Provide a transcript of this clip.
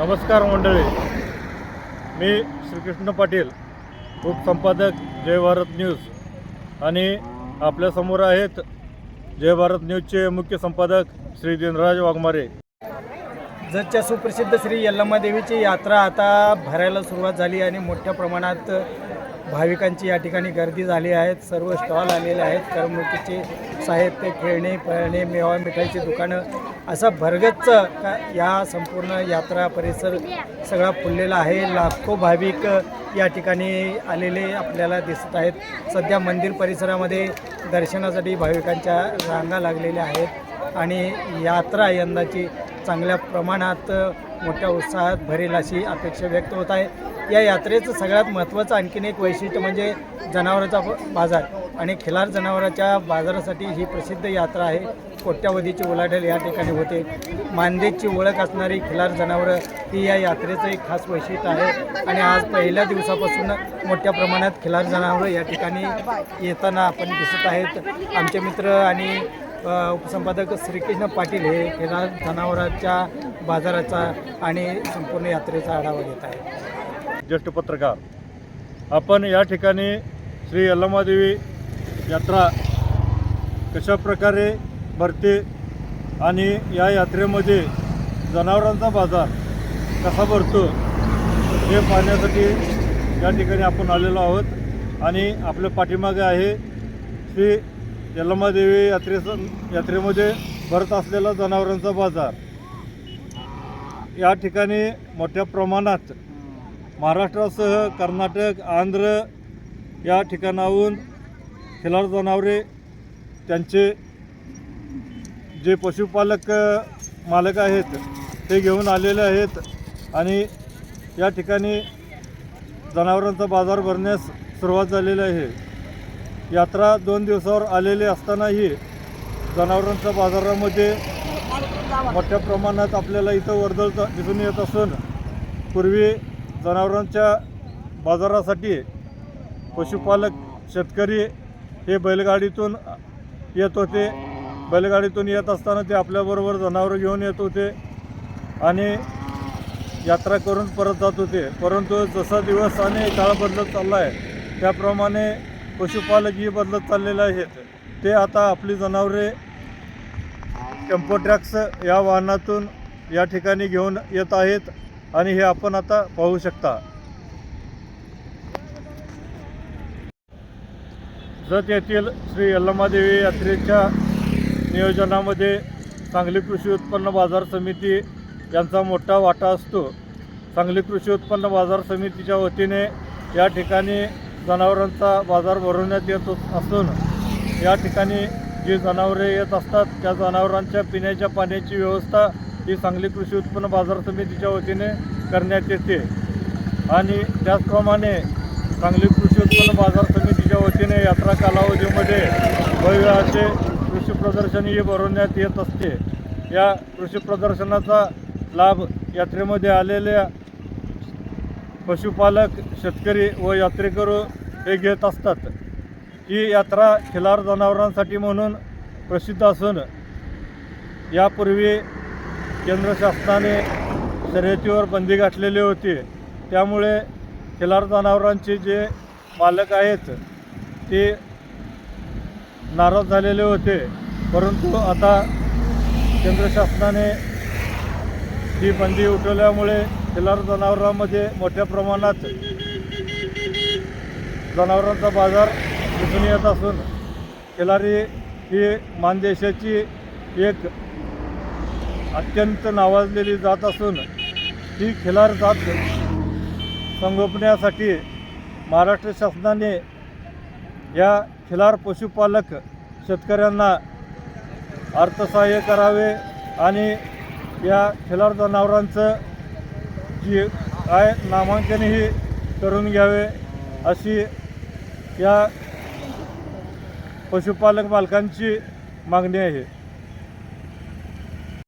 नमस्कार मंडळी. मी श्रीकृष्ण पाटील उपसंपादक जय भारत न्यूज. आणि आपल्यासमोर आहेत जय भारत न्यूजचे मुख्य संपादक श्री दिनराज वाघमारे. जतच्या सुप्रसिद्ध श्री यल्लम्मा देवीची यात्रा आता भरायला सुरुवात झाली आणि मोठ्या प्रमाणात भाविकांची या ठिकाणी गर्दी झाली आहेत सर्व स्टॉल आलेले आहेत. करमणुकीचे आहेत ते खेळणे पळणे मेवा मिठाईची दुकानं असं भरगच्च का या संपूर्ण यात्रा परिसर सगळा फुललेला आहे. लाखो भाविक या ठिकाणी आलेले आपल्याला दिसत आहेत. सध्या मंदिर परिसरामध्ये दर्शनासाठी भाविकांच्या रांगा लागलेल्या आहेत आणि यात्रा यंदाची चांगल्या प्रमाणात मोठ्या उत्साहात भरेल अशी अपेक्षा व्यक्त होत आहे. या यात्रेचं सगळ्यात महत्त्वाचं आणखीन एक वैशिष्ट्य म्हणजे जनावरांचा बाजार. आणि खिलार जनावरांच्या बाजारासाठी ही प्रसिद्ध यात्रा आहे. कोट्यावधीची उलाढाल या ठिकाणी होते. मानदेशची ओळख असणारी खिलार जनावरं ही या यात्रेचं एक खास वैशिष्ट्य आहे. आणि आज पहिल्या दिवसापासून मोठ्या प्रमाणात खिलार जनावरं या ठिकाणी येताना आपण दिसत आहेत. आमचे मित्र आणि उपसंपादक श्रीकृष्ण पाटील हे खिलार जनावरांच्या बाजाराचा आणि संपूर्ण यात्रेचा आढावा घेत आहेत. ज्येष्ठ पत्रकार आपण या ठिकाणी श्री अल्लमादेवी यात्रा कशा प्रकारे भरते आणि या यात्रेमध्ये जनावरांचा बाजार कसा भरतो हे पाहण्यासाठी या ठिकाणी आपण आलेलो आहोत. आणि आपल्या पाठीमागे आहे श्री यलमादेवी यात्रेचं यात्रेमध्ये भरत असलेला जनावरांचा बाजार. या ठिकाणी मोठ्या प्रमाणात महाराष्ट्रासह कर्नाटक आंध्र या ठिकाणाहून खिलार जनावरे त्यांचे जे पशुपालक मालक आहेत ते घेऊन आलेले आहेत आणि या ठिकाणी जनावरांचा बाजार भरण्यास सुरुवात झालेली आहे. यात्रा दोन दिवसावर आलेली असतानाही जनावरांच्या बाजारामध्ये मोठ्या प्रमाणात आपल्याला इथं वर्दळ दिसून येत असून पूर्वी जनावरांच्या बाजारासाठी पशुपालक शेतकरी हे बैलगाडीतून येत होते. बैलगाडीतून येत असताना ते आपल्याबरोबर जनावरं घेऊन येत होते आणि यात्रा करून परत जात होते. परंतु जसा दिवस आणि काळ बदलत चालला आहे त्याप्रमाणे पशुपालकही बदलत चाललेले आहेत. ते आता आपली जनावरे टेम्पो ट्रॅक्स या वाहनातून या ठिकाणी घेऊन येत आहेत आणि हे आपण आता पाहू शकता. जत येथील श्री यल्लमादेवी यात्रेच्या नियोजनामध्ये सांगली कृषी उत्पन्न बाजार समिती यांचा मोठा वाटा असतो. सांगली कृषी उत्पन्न बाजार समितीच्या वतीने या ठिकाणी जनावरांचा बाजार भरवण्यात येत असून या ठिकाणी जी जनावरे येत असतात त्या जनावरांच्या पिण्याच्या पाण्याची व्यवस्था ही सांगली कृषी उत्पन्न बाजार समितीच्या वतीने करण्यात येते. आणि त्याचप्रमाणे सांगली कृषी उत्पन्न बाजार समिती वतीने यात्रा कालावधीमध्ये भव्य असे कृषी प्रदर्शनही भरवण्यात येत असते. या कृषी प्रदर्शनाचा लाभ यात्रेमध्ये आलेल्या पशुपालक शेतकरी व यात्रेकरू हे घेत असतात. ही यात्रा खिलार जनावरांसाठी म्हणून प्रसिद्ध असून यापूर्वी केंद्र शासनाने शर्यतीवर बंदी घातलेली होती. त्यामुळे खिलार जनावरांचे जे मालक आहेत ते नाराज झालेले होते. परंतु आता केंद्र शासनाने ही बंदी उठवल्यामुळे खिलार जनावरांमध्ये मोठ्या प्रमाणात जनावरांचा बाजार दिसून येत असून खिलारी ही मानदेशाची एक अत्यंत नावाजलेली जात असून ही खिलार जात संगोपण्यासाठी महाराष्ट्र शासनाने या खिलार पशुपालक शेतकऱ्यांना अर्थसहाय्य करावे आणि या खिलार जनावरांचं जी काय नामांकनही करून घ्यावे अशी या पशुपालक मालकांची मागणी आहे.